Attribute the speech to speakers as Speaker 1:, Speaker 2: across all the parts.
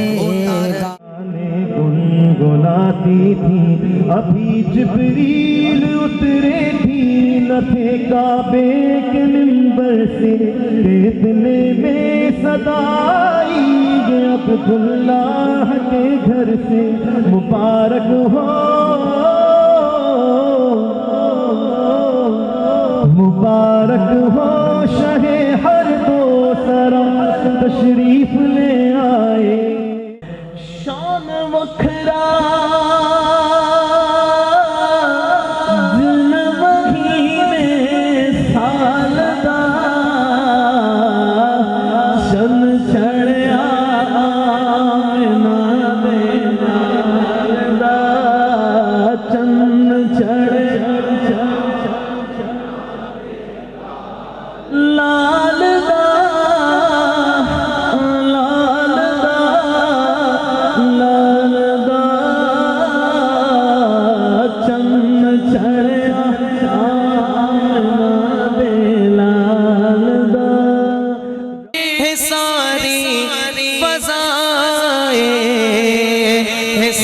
Speaker 1: लगेगा
Speaker 2: गुनगुनाती थी, अभी जिबरील उतरे थी न थे काबे के मिंबर से। इतने में सदाई ये अब्दुल्लाह के घर से। मुबारक हो। मुबारक हो शहे हर दो सरा। तशरीफ़ ले आए।
Speaker 1: মথরা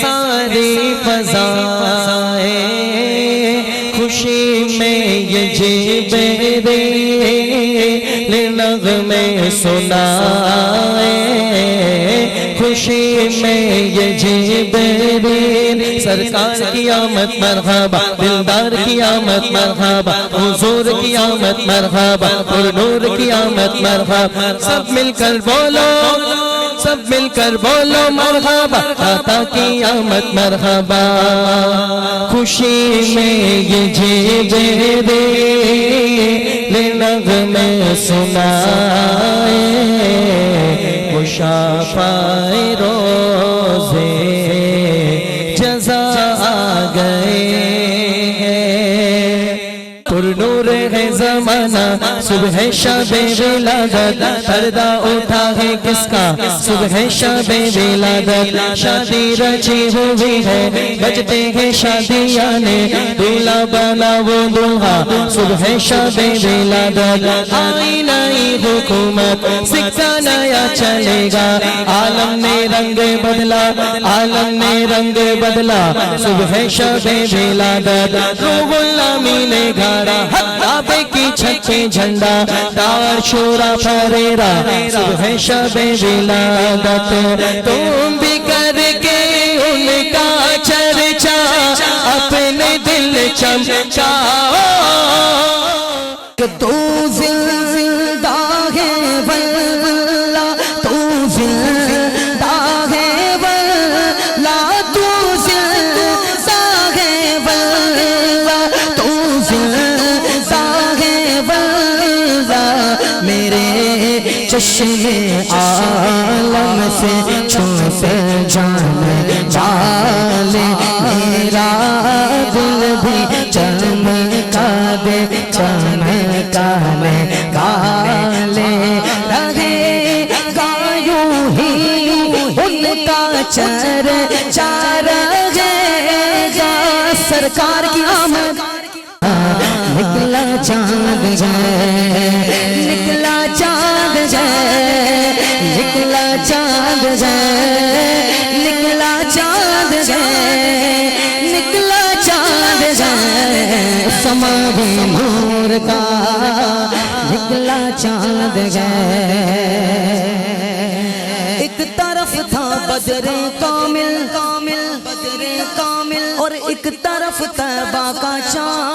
Speaker 1: सारी फजाए खुशी में ये जेबेरे नगमे सुनाए खुशी में ये जेबेरे सरकार की आमद मरहबा, दिलदार की आमद मरहबा, हुजूर की आमद मरहबा और की आमद मरहबा, सब मिलकर बोलो। सब मिलकर बोलो मरहबा आता की आमद मरहबा। खुशी में ये जेबे दे ले नगमे सुनाए। खुशा गए नूर है जमाना, सुबह शबे विलादत पर्दा उठा है किसका? सुबह शबे विलादत शादी रची हुई है, बजते हैं शादियाँ ने, दूल्हा बना वो दूल्हा सुबह शबे विलादत आई नई हुकूमत, सिक्का नया चलेगा, आलम ने रंग बदला, आलम ने रंग बदला, सुबह शबे विलादत रूहुल्लामी ने गाड़ा काबे की छठी झंडा, दार, शोरा, फरेरा, सुबह, शबे, विलादत। तुम भी करके उनका चर्चा, अपने दिल चमचाओ।
Speaker 3: तू ज़िंदा चश्मे आलम से छूट जाने वाले मेरा दिल भी चमका दे चमकाने काले रहे गायू ही उनका चर, चार रहेगा सरकार की आमद। निकला चाँद जय। निकला चाँद जय निकला चाँद जाए निकला चाँद जय समाधि मोर का, निकला चाँद जय एक तरफ़ था बदरे कामिल कामिल बदरे कामिल, और एक तरफ़ तैबा का चाँद।